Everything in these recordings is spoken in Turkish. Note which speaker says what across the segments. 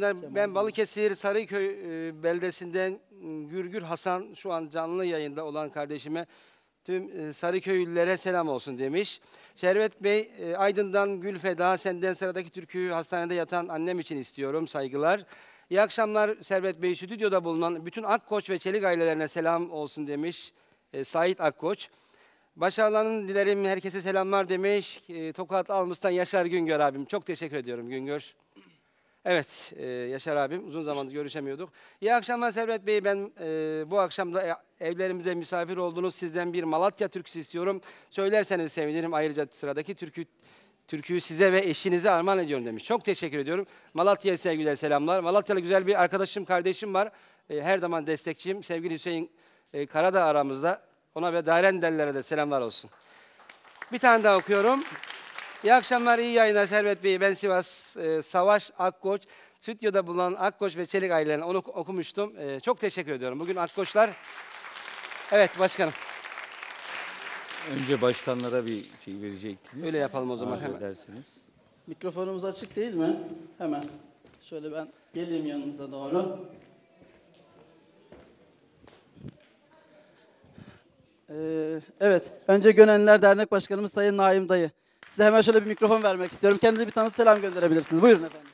Speaker 1: Ben Balıkesir Sarıköy e, beldesinden m, Gürgür Hasan şu an canlı yayında olan kardeşime tüm e, Sarıköylülere selam olsun demiş. Servet Bey e, Aydın'dan Gül Feda senden sıradaki türküyü hastanede yatan annem için istiyorum saygılar. İyi akşamlar Servet Bey stüdyoda bulunan bütün Akkoç ve Çelik ailelerine selam olsun demiş e, Sait Akkoç. Başarılarını dilerim herkese selamlar demiş. E, Tokat Almış'tan Yaşar Güngör abim. Çok teşekkür ediyorum Güngör. Evet, e, Yaşar abim uzun zamandır görüşemiyorduk. İyi akşamlar Servet Bey. Ben e, bu akşam da e- evlerimize misafir oldunuz. Sizden bir Malatya türküsü istiyorum. Söylerseniz sevinirim. Ayrıca sıradaki türkü türküyü size ve eşinize armağan ediyorum demiş. Çok teşekkür ediyorum. Malatya'ya sevgiler, selamlar. Malatyalı güzel bir arkadaşım, kardeşim var. E, her zaman destekçim. Sevgili Hüseyin e, Karadağ aramızda. Ona ve Darendellere de selamlar olsun. Bir tane daha okuyorum. İyi akşamlar, iyi yayınlar Servet Bey. Ben Sivas e, Savaş Akkoç. Stüdyoda bulunan Akkoç ve Çelik ailelerine onu oku- okumuştum. E, çok teşekkür ediyorum. Bugün Akkoçlar... Evet başkanım.
Speaker 2: Önce başkanlara bir şey verecektiniz.
Speaker 1: Öyle yapalım o zaman
Speaker 2: Arzu
Speaker 1: hemen.
Speaker 2: edersiniz.
Speaker 3: Mikrofonumuz açık değil mi? Hemen. Şöyle ben geleyim yanınıza doğru. Ee, evet, önce Gönenliler Dernek Başkanımız Sayın Naim Dayı. Size hemen şöyle bir mikrofon vermek istiyorum. Kendinize bir tanıt selam gönderebilirsiniz. Buyurun efendim.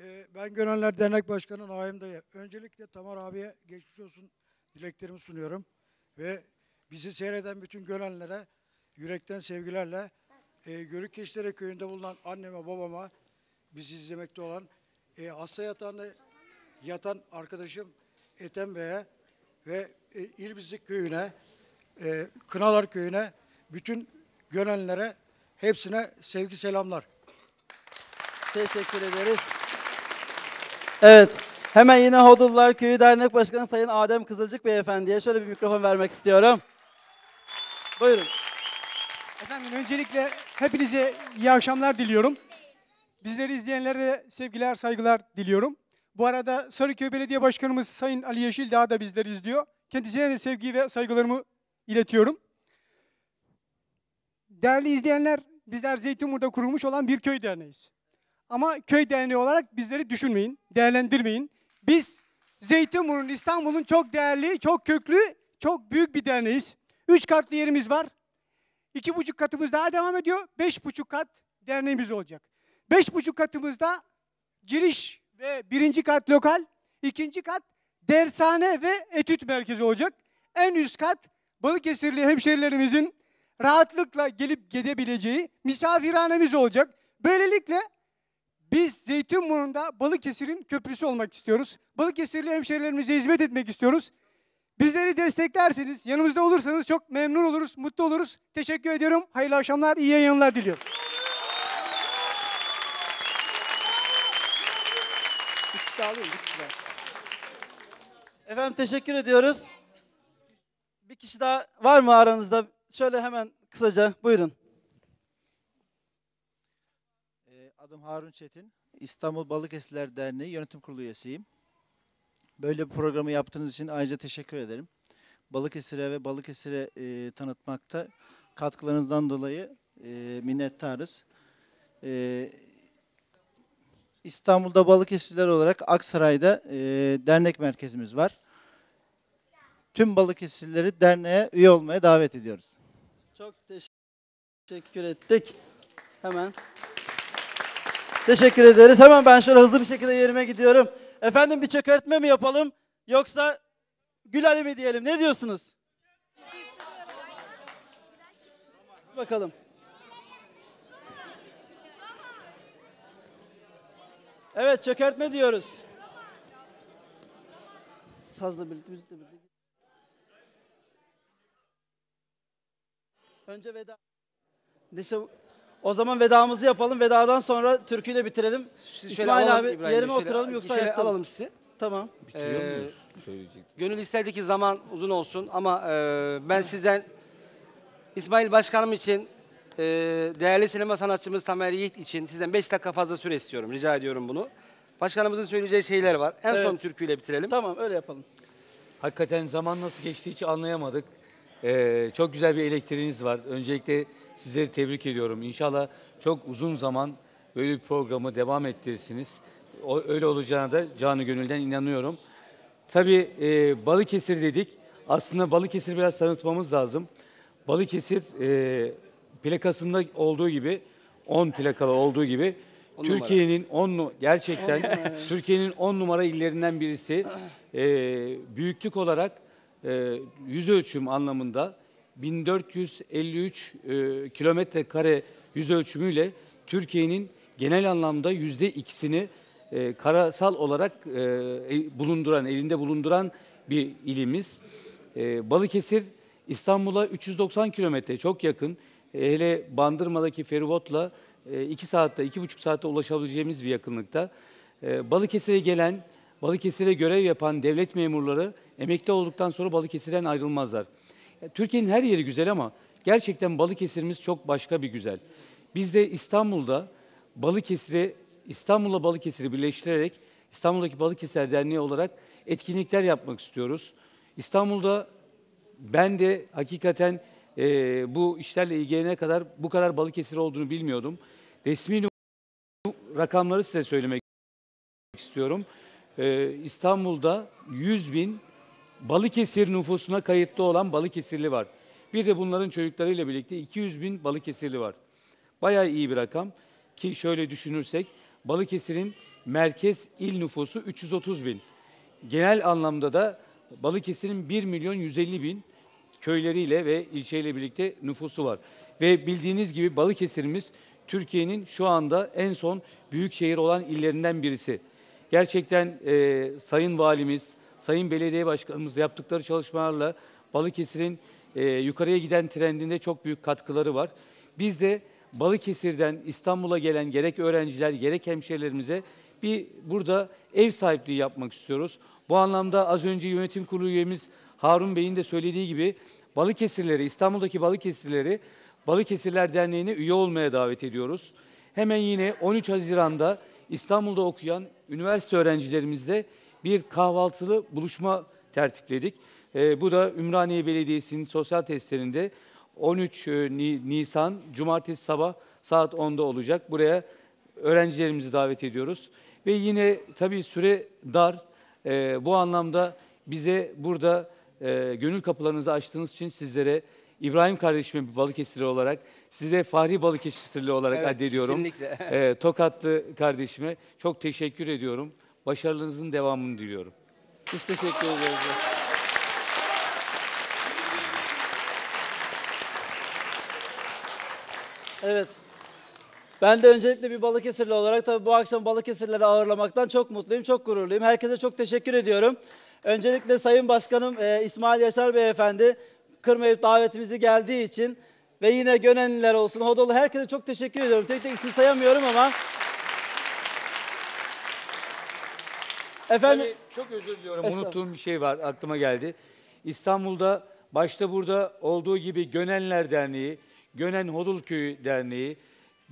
Speaker 4: Ee, Ben Gönenler Dernek Başkanı Naim Dayı. Öncelikle Tamar abiye geçmiş olsun dileklerimi sunuyorum. Ve bizi seyreden bütün Gönenlere yürekten sevgilerle e, Görükkeşlere köyünde bulunan anneme babama bizi izlemekte olan e, hasta yatağında yatan arkadaşım Ethem Bey'e ve e, İlbizlik köyüne, e, Kınalar köyüne, bütün Gönenlere hepsine sevgi selamlar.
Speaker 3: Teşekkür ederiz. Evet, hemen yine Hodullar Köyü Dernek Başkanı Sayın Adem Kızılcık Beyefendi'ye şöyle bir mikrofon vermek istiyorum. Buyurun.
Speaker 5: Efendim öncelikle hepinize iyi akşamlar diliyorum. Bizleri izleyenlere de sevgiler, saygılar diliyorum. Bu arada Sarıköy Belediye Başkanımız Sayın Ali Yeşildağ da bizleri izliyor. Kendisine de sevgi ve saygılarımı iletiyorum. Değerli izleyenler, bizler Zeytinburnu'da kurulmuş olan bir köy derneğiz. Ama köy derneği olarak bizleri düşünmeyin, değerlendirmeyin. Biz Zeytinburnu'nun, İstanbul'un çok değerli, çok köklü, çok büyük bir derneğiz. Üç katlı yerimiz var. İki buçuk katımız daha devam ediyor. Beş buçuk kat derneğimiz olacak. Beş buçuk katımızda giriş ve birinci kat lokal, ikinci kat dershane ve etüt merkezi olacak. En üst kat Balıkesirli hemşerilerimizin rahatlıkla gelip gidebileceği misafirhanemiz olacak. Böylelikle biz Zeytinburnu'nda Balıkesir'in köprüsü olmak istiyoruz. Balıkesirli hemşerilerimize hizmet etmek istiyoruz. Bizleri desteklerseniz, yanımızda olursanız çok memnun oluruz, mutlu oluruz. Teşekkür ediyorum. Hayırlı akşamlar, iyi yayınlar diliyorum.
Speaker 3: Efendim teşekkür ediyoruz. Bir kişi daha var mı aranızda? Şöyle hemen kısaca buyurun.
Speaker 6: Ee, Adım Harun Çetin. İstanbul Balıkesirler Derneği Yönetim Kurulu üyesiyim. Böyle bir programı yaptığınız için ayrıca teşekkür ederim. Balıkesir'e ve Balıkesir'e e, tanıtmakta katkılarınızdan dolayı e, minnettarız. E, İstanbul'da Balıkesirler olarak Aksaray'da e, dernek merkezimiz var. Tüm Balıkesirleri derneğe üye olmaya davet ediyoruz.
Speaker 3: Çok teşekkür ettik. Hemen. Teşekkür ederiz. Hemen ben şöyle hızlı bir şekilde yerime gidiyorum. Efendim bir çökertme mi yapalım yoksa Gül Ali mi diyelim? Ne diyorsunuz? Bakalım. Evet çökertme diyoruz. Sazla birlikte, birlikte. Önce veda. Neyse o zaman vedamızı yapalım. Vedadan sonra türküyle bitirelim.
Speaker 1: Siz şöyle
Speaker 3: İsmail abi
Speaker 1: İbrahim
Speaker 3: yerime
Speaker 1: şöyle
Speaker 3: oturalım yoksa
Speaker 1: şöyle
Speaker 3: ayakta
Speaker 1: alalım sizi.
Speaker 3: Tamam.
Speaker 2: Bitiriyor
Speaker 1: Ee,
Speaker 2: muyuz?
Speaker 1: Gönül isterdi ki zaman uzun olsun ama e, ben sizden İsmail Başkanım için, e, değerli sinema sanatçımız Tamer Yiğit için sizden 5 dakika fazla süre istiyorum. Rica ediyorum bunu. Başkanımızın söyleyeceği şeyler var. En son
Speaker 3: Evet.
Speaker 1: türküyle bitirelim.
Speaker 3: Tamam öyle yapalım.
Speaker 2: Hakikaten zaman nasıl geçti hiç anlayamadık. Ee, çok güzel bir elektriğiniz var. Öncelikle sizleri tebrik ediyorum. İnşallah çok uzun zaman böyle bir programı devam ettirirsiniz. o- öyle olacağına da canı gönülden inanıyorum. Tabii e, Balıkesir dedik. Aslında Balıkesir biraz tanıtmamız lazım. Balıkesir e, plakasında olduğu gibi 10 plakalı olduğu gibi. Türkiye'nin 10 nu- gerçekten Türkiye'nin 10 numara illerinden birisi. E, büyüklük olarak e, yüz ölçüm anlamında 1453 e, kilometre kare yüz ölçümüyle Türkiye'nin genel anlamda yüzde ikisini e, karasal olarak e, e, bulunduran, elinde bulunduran bir ilimiz. E, Balıkesir İstanbul'a 390 kilometre çok yakın. E, hele Bandırma'daki feribotla 2 saatte, iki buçuk saatte ulaşabileceğimiz bir yakınlıkta. E, Balıkesir'e gelen, Balıkesir'e görev yapan devlet memurları emekli olduktan sonra Balıkesir'den ayrılmazlar. Ya, Türkiye'nin her yeri güzel ama gerçekten Balıkesir'imiz çok başka bir güzel. Biz de İstanbul'da Balıkesir'i, İstanbul'la Balıkesir'i birleştirerek İstanbul'daki Balıkesir Derneği olarak etkinlikler yapmak istiyoruz. İstanbul'da ben de hakikaten eee, bu işlerle ilgilenene kadar bu kadar Balıkesir olduğunu bilmiyordum. Resmi rakamları size söylemek istiyorum. Eee, İstanbul'da 100 bin Balıkesir nüfusuna kayıtlı olan Balıkesirli var. Bir de bunların çocuklarıyla birlikte 200 bin Balıkesirli var. Bayağı iyi bir rakam ki şöyle düşünürsek Balıkesir'in merkez il nüfusu 330 bin. Genel anlamda da Balıkesir'in 1 milyon 150 bin köyleriyle ve ilçeyle birlikte nüfusu var. Ve bildiğiniz gibi Balıkesir'imiz Türkiye'nin şu anda en son büyük şehir olan illerinden birisi. Gerçekten e, Sayın Valimiz, Sayın Belediye Başkanımız yaptıkları çalışmalarla Balıkesir'in e, yukarıya giden trendinde çok büyük katkıları var. Biz de Balıkesir'den İstanbul'a gelen gerek öğrenciler gerek hemşehrilerimize bir burada ev sahipliği yapmak istiyoruz. Bu anlamda az önce yönetim kurulu üyemiz Harun Bey'in de söylediği gibi Balıkesirleri, İstanbul'daki Balıkesirleri Balıkesirler Derneği'ne üye olmaya davet ediyoruz. Hemen yine 13 Haziran'da İstanbul'da okuyan üniversite öğrencilerimizle bir kahvaltılı buluşma tertipledik. Ee, bu da Ümraniye Belediyesi'nin sosyal testlerinde 13 e, Ni- Nisan Cumartesi sabah saat 10'da olacak. Buraya öğrencilerimizi davet ediyoruz. Ve yine tabii süre dar. Ee, bu anlamda bize burada e, gönül kapılarınızı açtığınız için sizlere İbrahim kardeşime bir Balıkesirli olarak, size Fahri Balıkesirli olarak
Speaker 1: Evet,
Speaker 2: addediyorum.
Speaker 1: kesinlikle.
Speaker 2: Ee, Tokatlı kardeşime çok teşekkür ediyorum. Başarılarınızın devamını diliyorum.
Speaker 7: Biz teşekkür ediyoruz. Evet. Ben de öncelikle bir Balıkesirli olarak tabii bu akşam Balıkesirleri ağırlamaktan çok mutluyum, çok gururluyum. Herkese çok teşekkür ediyorum. Öncelikle Sayın Başkanım e, İsmail Yaşar Beyefendi kırmayıp davetimizi geldiği için ve yine Gönenliler olsun, Hodolu herkese çok teşekkür ediyorum. Tek tek isim sayamıyorum ama Efendim
Speaker 2: Tabii çok özür diliyorum. Unuttuğum bir şey var aklıma geldi. İstanbul'da başta burada olduğu gibi Gönenler Derneği, Gönen Hodul Köyü Derneği,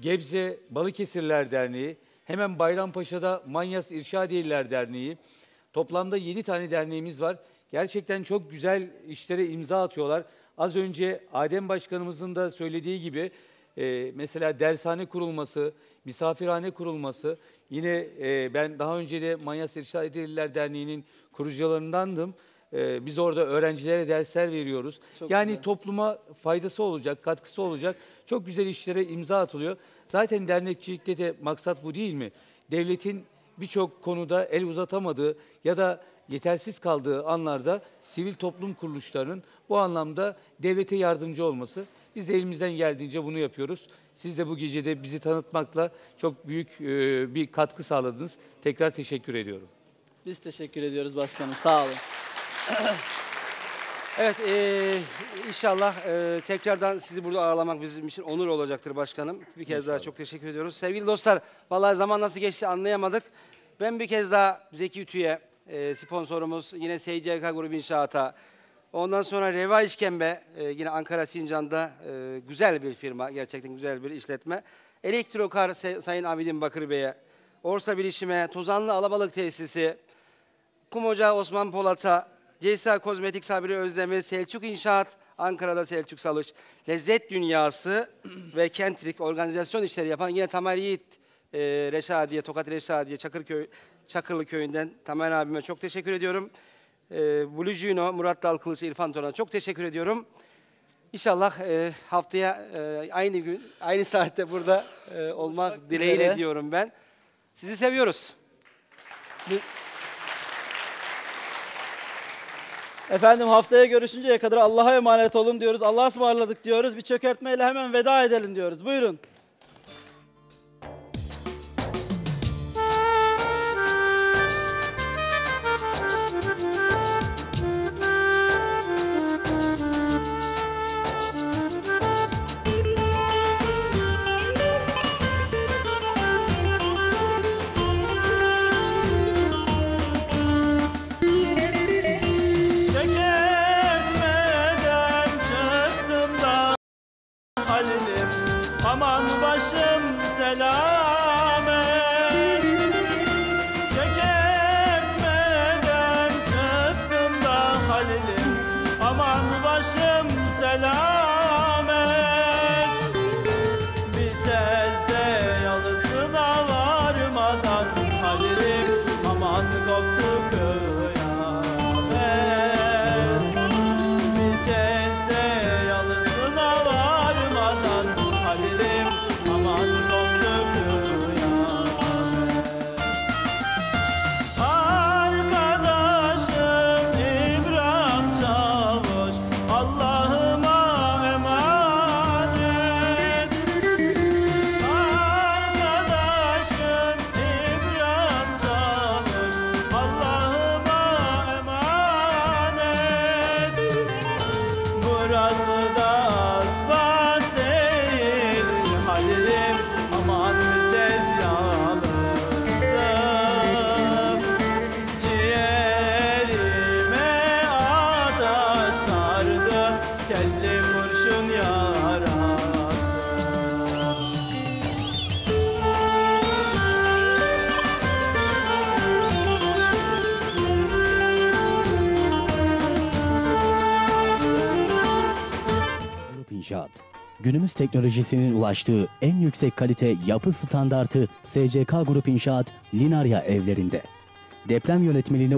Speaker 2: Gebze Balıkesirler Derneği, hemen Bayrampaşa'da Manyas İrşadiyeliler Derneği. Toplamda 7 tane derneğimiz var. Gerçekten çok güzel işlere imza atıyorlar. Az önce Adem Başkanımızın da söylediği gibi e, mesela dershane kurulması, misafirhane kurulması. Yine e, ben daha önce de Manyas İrşadiyeliler Derneği'nin kurucularındandım. E, biz orada öğrencilere dersler veriyoruz.
Speaker 7: Çok
Speaker 2: yani
Speaker 7: güzel.
Speaker 2: topluma faydası olacak, katkısı olacak. Çok güzel işlere imza atılıyor. Zaten dernekçilikte de maksat bu değil mi? Devletin birçok konuda el uzatamadığı ya da yetersiz kaldığı anlarda sivil toplum kuruluşlarının bu anlamda devlete yardımcı olması. Biz de elimizden geldiğince bunu yapıyoruz. Siz de bu gecede bizi tanıtmakla çok büyük e, bir katkı sağladınız. Tekrar teşekkür ediyorum.
Speaker 7: biz teşekkür ediyoruz başkanım. Sağ olun.
Speaker 1: Evet, eee, inşallah eee, tekrardan sizi burada ağırlamak bizim için onur olacaktır başkanım. Bir kez daha çok teşekkür ediyoruz. Sevgili dostlar, vallahi zaman nasıl geçti anlayamadık. Ben bir kez daha Zeki Ütü'ye, eee, sponsorumuz, yine SCK Grubu İnşaat'a, ondan sonra Reva İşkembe, eee, yine Ankara Sincan'da eee, güzel bir firma, gerçekten güzel bir işletme. Elektrokar Sayın Abidin Bakır Bey'e, Orsa Bilişim'e, Tozanlı Alabalık Tesisi, Kum Ocağı Osman Polat'a, CSA Kozmetik Sabri Özdemir, Selçuk İnşaat, Ankara'da Selçuk Salış, Lezzet Dünyası ve Kentrik organizasyon işleri yapan yine Tamer Yiğit e, Reşadiye, Tokat Reşadiye, Çakırköy, Çakırlı köyünden Tamer abime çok teşekkür ediyorum. E, Blue Juno, Murat Dalkılıç, İrfan Toran'a çok teşekkür ediyorum. İnşallah e, haftaya e, aynı gün, aynı saatte burada e, olmak
Speaker 7: Buluşmak
Speaker 1: dileğiyle
Speaker 7: üzere.
Speaker 1: diyorum ben. Sizi seviyoruz.
Speaker 7: Efendim haftaya görüşünceye kadar Allah'a emanet olun diyoruz. Allah'a ısmarladık diyoruz. Bir çökertmeyle hemen veda edelim diyoruz. Buyurun.
Speaker 8: Günümüz teknolojisinin ulaştığı en yüksek kalite yapı standartı SCK Grup İnşaat Linarya evlerinde. Deprem yönetmeliğine